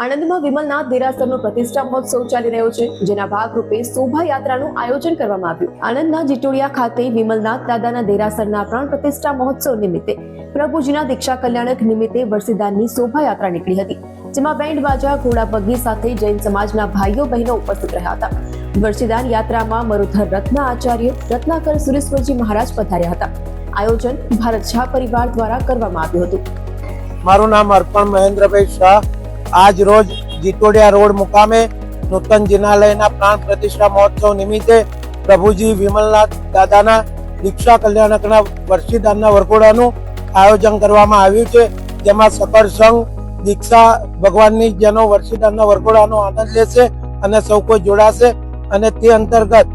આણંદમાં વિમલનાથ દેરાસરનો પ્રતિષ્ઠા મહોત્સવ ચાલી રહ્યો છે, જેના ભાગરૂપે શોભાયાત્રાનું આયોજન કરવામાં આવ્યું. આણંદના જીટોડિયા ખાતે વિમલનાથ દાદાના દેરાસરના પ્રાણ પ્રતિષ્ઠા મહોત્સવ નિમિત્તે પ્રભુજીના દીક્ષા કલ્યાણક નિમિત્તે વર્ષીદાનની શોભાયાત્રા નીકળી હતી, જેમાં બેન્ડ બાજા, ઘોડા બગ્ગી સાથે જૈન સમાજના ભાઈઓ બહેનો ઉપસ્થિત રહ્યા હતા. વર્ષીદાન યાત્રામાં મરુધર રત્ન આચાર્ય, રત્નાકર સુરેશ્વરજી મહારાજ પધાર્યા હતા. આયોજન ભારત શાહ પરિવાર દ્વારા કરવામાં આવ્યું હતું. મારું નામ અર્પણ મહેન્દ્રભાઈ શાહ. આજ રોજ જીટોડિયા રોડ મુકામે નૂતન જિનાલયના પ્રાણ પ્રતિષ્ઠા મહોત્સવ નિમિત્તે પ્રભુજી વિમલનાથ દાદાના દીક્ષા કલ્યાણકના વર્ષીદાનના વરઘોડાનું આયોજન કરવામાં આવ્યું છે. જેમાં સકળ સંઘ, દીક્ષા ભગવાનની જેનો વર્ષીદાનના વરઘોડાનો આનંદ લેશે અને સૌ કોઈ જોડાશે અને તે અંતર્ગત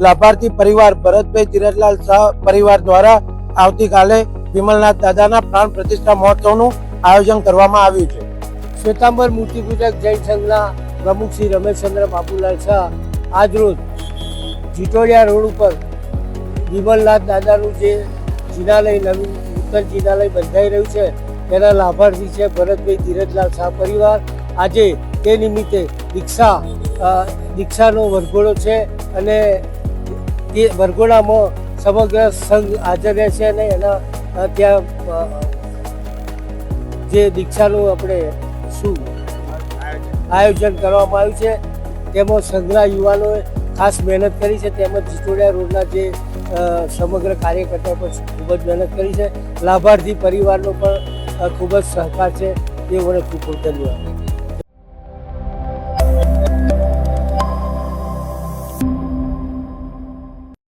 લાભાર્થી પરિવાર ભરતભાઈ ધીરજલાલ શાહ પરિવાર દ્વારા આવતીકાલે વિમલનાથ દાદાના પ્રાણ પ્રતિષ્ઠા મહોત્સવનું આયોજન કરવામાં આવ્યું છે. શ્વેતાંબર મૂર્તિ પૂજક જૈન સંઘના પ્રમુખ શ્રી રમેશચંદ્ર બાપુલાલ શાહ આજરોજ જીટોડિયા રોડ ઉપર વિમલનાથ દાદાનું જે જિનાલય નવું નૂતન જિનાલય બંધાઈ રહ્યું છે, તેના લાભાર્થી છે ભરતભાઈ ધીરજલાલ શાહ પરિવાર. આજે તે નિમિત્તે દીક્ષા દીક્ષાનો વરઘોડો છે અને તે વરઘોડામાં સમગ્ર સંઘ હાજર રહેશે અને એના ત્યાં જે દીક્ષાનું આપણે શું આયોજન કરવામાં આવ્યું છે? તેમાં સંઘના યુવાનોએ ખાસ મહેનત કરી છે. તેમજ જીતોડિયા રોડના જે સમગ્ર કાર્યકર્તાઓ પણ ખૂબ જ મહેનત કરી છે. લાભાર્થી પરિવારનો પણ ખૂબ જ સહકાર છે. તે મને ખૂબ ખૂબ ધન્યવાદ.